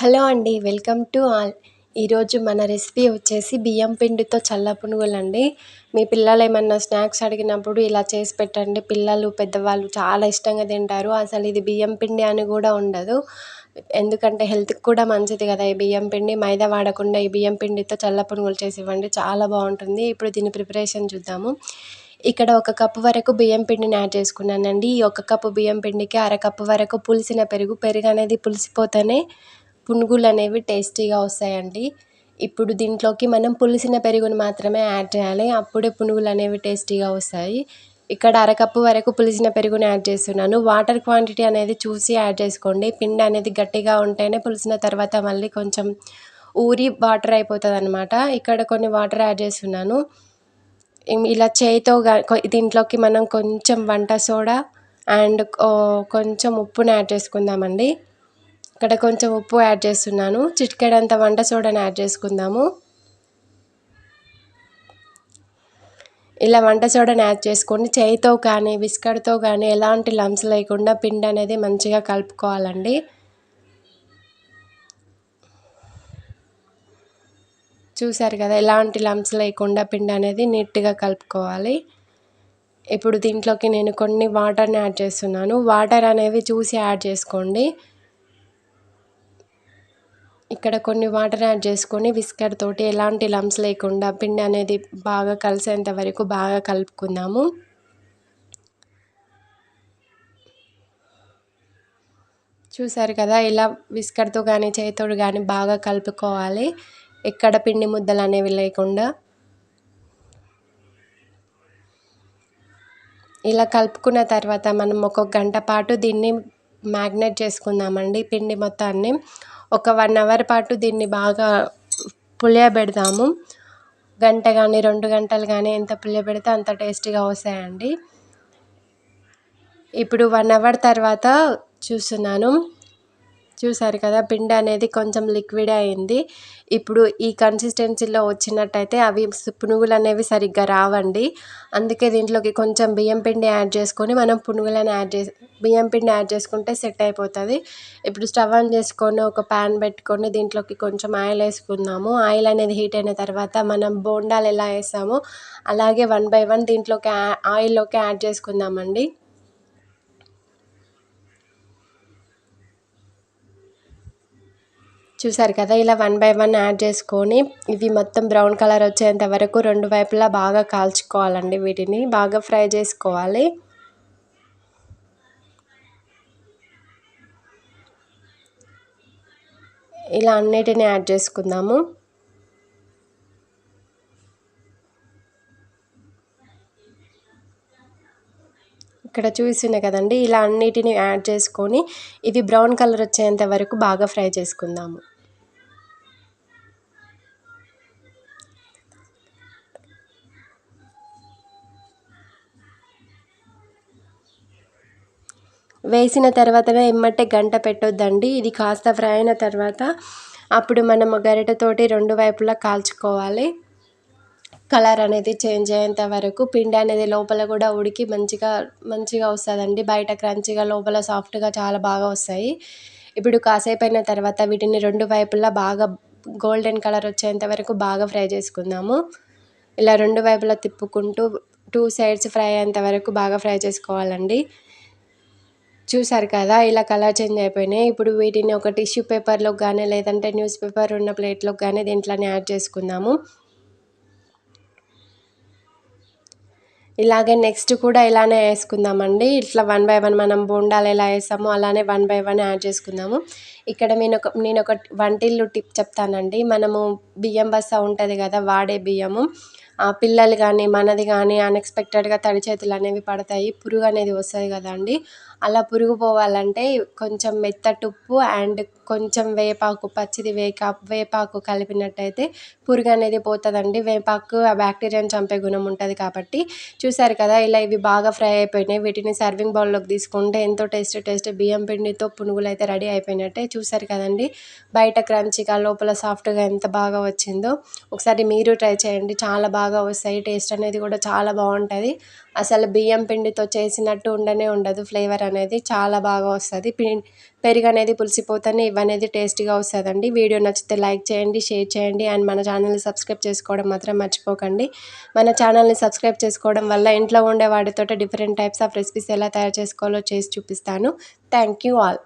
Hello అండి welcome to all. ఈరోజు మన రెసిపీ వచ్చేసి బియ్యం పిండితో చల్ల పునుగులు అండి మీ పిల్లలు ఏమన్నా స్నాక్స్ అడిగినప్పుడు ఇలా చేసి పెట్టండి. పిల్లలు పెద్దవాళ్ళు చాలా ఇష్టంగా తింటారు. అసలు ఇది బియ్యం పిండి అని కూడా ఉండదు. ఎందుకంటే హెల్త్కి కూడా మంచిది కదా ఈ బియ్యం పిండి. మైదా వాడకుండా ఈ బియ్యం పిండితో చల్ల పునుగులు చేసి ఇవ్వండి చాలా బాగుంటుంది. ఇప్పుడు దీని ప్రిపరేషన్ చూద్దాము. ఇక్కడ ఒక కప్పు వరకు బియ్యం పిండిని యాడ్ చేసుకున్నానండి. ఈ ఒక కప్పు బియ్యం పిండికి అరకప్పు వరకు పులిసిన పెరుగు. పెరుగు అనేది పులిసిపోతేనే పునుగులు అనేవి టేస్టీగా వస్తాయండి. ఇప్పుడు దీంట్లోకి మనం పులిసిన పెరుగుని మాత్రమే యాడ్ చేయాలి. అప్పుడే పునుగులు అనేవి టేస్టీగా వస్తాయి. ఇక్కడ అరకప్పు వరకు పులిసిన పెరుగుని యాడ్ చేస్తున్నాను. వాటర్ క్వాంటిటీ అనేది చూసి యాడ్ చేసుకోండి. పిండి అనేది గట్టిగా ఉంటేనే పులిసిన తర్వాత మళ్ళీ కొంచెం ఊరి వాటర్ అయిపోతుంది అనమాట ఇక్కడ కొన్ని వాటర్ యాడ్ చేస్తున్నాను. ఇలా చేయితో దీంట్లోకి మనం కొంచెం వంట సోడా అండ్ కొంచెం ఉప్పుని యాడ్ చేసుకుందామండి. ఇక్కడ కొంచెం ఉప్పు యాడ్ చేస్తున్నాను. చిటికెడంత వంట సోడాని యాడ్ చేసుకుందాము. ఇలా వంట సోడాని యాడ్ చేసుకొని చేయితో కానీ విస్కర్తో కానీ ఎలాంటి లంప్స్ లేకుండా పిండి అనేది మంచిగా కలుపుకోవాలండి. చూసారు కదా ఎలాంటి లంప్స్ లేకుండా పిండి అనేది నీట్గా కలుపుకోవాలి. ఇప్పుడు దీంట్లోకి నేను కొన్ని వాటర్ని యాడ్ చేస్తున్నాను. వాటర్ అనేవి చూసి యాడ్ చేసుకోండి. ఇక్కడ కొన్ని వాటర్ యాడ్ చేసుకొని విస్కర్ తోటి ఎలాంటి లమ్స్ లేకుండా పిండి అనేది బాగా కలిసేంత వరకు బాగా కలుపుకుందాము. చూసారు కదా ఇలా విస్కర్తో కానీ చేతితో కానీ బాగా కలుపుకోవాలి. ఎక్కడ పిండి ముద్దలు అనేవి లేకుండా. ఇలా కలుపుకున్న తర్వాత మనం ఒక గంట పాటు దీన్ని మ్యాగ్నెట్ చేసుకుందామండి పిండి మొత్తాన్ని. ఒక వన్ అవర్ పాటు దీన్ని బాగా పులియబెడదాము గంట కానీ రెండు గంటలు కానీ ఎంత పులియబెడితే అంత టేస్టీగా వస్తాయండి. ఇప్పుడు వన్ అవర్ తర్వాత చూస్తున్నాను. చూసారు కదా పిండి అనేది కొంచెం లిక్విడ్ అయింది. ఇప్పుడు ఈ కన్సిస్టెన్సీలో వచ్చినట్టయితే అవి పునుగులు అనేవి సరిగ్గా రావండి. అందుకే దీంట్లోకి కొంచెం బియ్యం పిండి యాడ్ చేసుకొని మనం పునుగులను యాడ్ చేసి బియ్యం పిండి యాడ్ చేసుకుంటే సెట్ అయిపోతుంది. ఇప్పుడు స్టవ్ ఆన్ చేసుకొని ఒక ప్యాన్ పెట్టుకొని దీంట్లోకి కొంచెం ఆయిల్ వేసుకుందాము. ఆయిల్ అనేది హీట్ అయిన తర్వాత మనం బోండాలు ఎలా వేస్తామో అలాగే వన్ బై వన్ దీంట్లోకి ఆయిల్లోకి యాడ్ చేసుకుందామండి. చూసారు కదా ఇలా వన్ బై వన్ యాడ్ చేసుకొని ఇవి మొత్తం బ్రౌన్ కలర్ వచ్చేంత వరకు రెండు వైపులా బాగా కాల్చుకోవాలండి వీటిని బాగా ఫ్రై చేసుకోవాలి. ఇలా అన్నిటిని యాడ్ చేసుకుందాము. ఇక్కడ చూస్తున్నాయి కదండి ఇలా అన్నిటిని యాడ్ చేసుకొని ఇవి బ్రౌన్ కలర్ వచ్చేంత వరకు బాగా ఫ్రై చేసుకుందాము. వేసిన తర్వాతనే ఎమ్మటే గంట పెట్టొద్దండి. ఇది కాస్త ఫ్రై అయిన తర్వాత అప్పుడు మనం గరిటెతోటి రెండు వైపులా కాల్చుకోవాలి. కలర్ అనేది చేంజ్ అయ్యేంత వరకు పిండి అనేది లోపల కూడా ఉడికి మంచిగా మంచిగా వస్తుందండి. బయట క్రంచిగా లోపల సాఫ్ట్గా చాలా బాగా వస్తాయి. ఇప్పుడు కాసేపు అయిన తర్వాత వీటిని రెండు వైపులా బాగా గోల్డెన్ కలర్ వచ్చేంత వరకు బాగా ఫ్రై చేసుకుందాము. ఇలా రెండు వైపులా తిప్పుకుంటూ టూ సైడ్స్ ఫ్రై అయ్యేంత వరకు బాగా ఫ్రై చేసుకోవాలండి. చూసారు కదా ఇలా కలర్ చేంజ్ అయిపోయినాయి. ఇప్పుడు వీటిని ఒక టిష్యూ పేపర్లో కానీ లేదంటే న్యూస్ పేపర్ ఉన్న ప్లేట్లో కానీ దీంట్లోనే యాడ్ చేసుకుందాము. ఇలాగే నెక్స్ట్ కూడా ఇలానే వేసుకుందామండి. ఇట్లా వన్ బై వన్ మనం బోండాలు ఎలా వేస్తామో అలానే వన్ బై వన్ యాడ్ చేసుకుందాము. ఇక్కడ నేను ఒక నేను ఒక వంటిల్లు టిప్ చెప్తానండి. మనము బియ్యం బస్తా ఉంటుంది కదా వాడే బియ్యము. పిల్లలు కానీ మనది కానీ అన్ఎక్స్పెక్టెడ్గా తడి చేతులు అనేవి పడతాయి. పురుగు అనేది వస్తుంది కదండి. అలా పురుగు పోవాలంటే కొంచెం మెత్తటి ఉప్పు అండ్ కొంచెం వేపాకు పచ్చిది వేకా వేపాకు కలిపినట్టయితే పురుగు అనేది పోతుందండి. వేపాకు ఆ బ్యాక్టీరియాని చంపే గుణం ఉంటుంది కాబట్టి. చూసారు కదా ఇలా ఇవి బాగా ఫ్రై అయిపోయినాయి. వీటిని సర్వింగ్ బౌల్లోకి తీసుకుంటే ఎంతో టేస్ట్ టేస్ట్ బియ్యం పిండితో పునుగులు అయితే రెడీ అయిపోయినట్టే చూసారు కదండి. బయట క్రంచిగా లోపల సాఫ్ట్గా ఎంత బాగా వచ్చిందో ఒకసారి మీరు ట్రై చేయండి. చాలా బాగా వస్తాయి. టేస్ట్ అనేది కూడా చాలా బాగుంటుంది. అసలు బియ్యం పిండితో చేసినట్టు ఉండనే ఉండదు. ఫ్లేవర్ అనేది చాలా బాగా వస్తుంది. పెరుగు అనేది పులిసిపోతేనే ఇవనేది టేస్టీగా వస్తుందండి. వీడియో నచ్చితే లైక్ చేయండి షేర్ చేయండి అండ్ మన ఛానల్ని సబ్స్క్రైబ్ చేసుకోవడం మాత్రం మర్చిపోకండి. మన ఛానల్ని సబ్స్క్రైబ్ చేసుకోవడం వల్ల ఇంట్లో ఉండే వాటితో డిఫరెంట్ టైప్స్ ఆఫ్ రెసిపీస్ ఎలా తయారు చేసుకోవాలో చేసి చూపిస్తాను. Thank you all.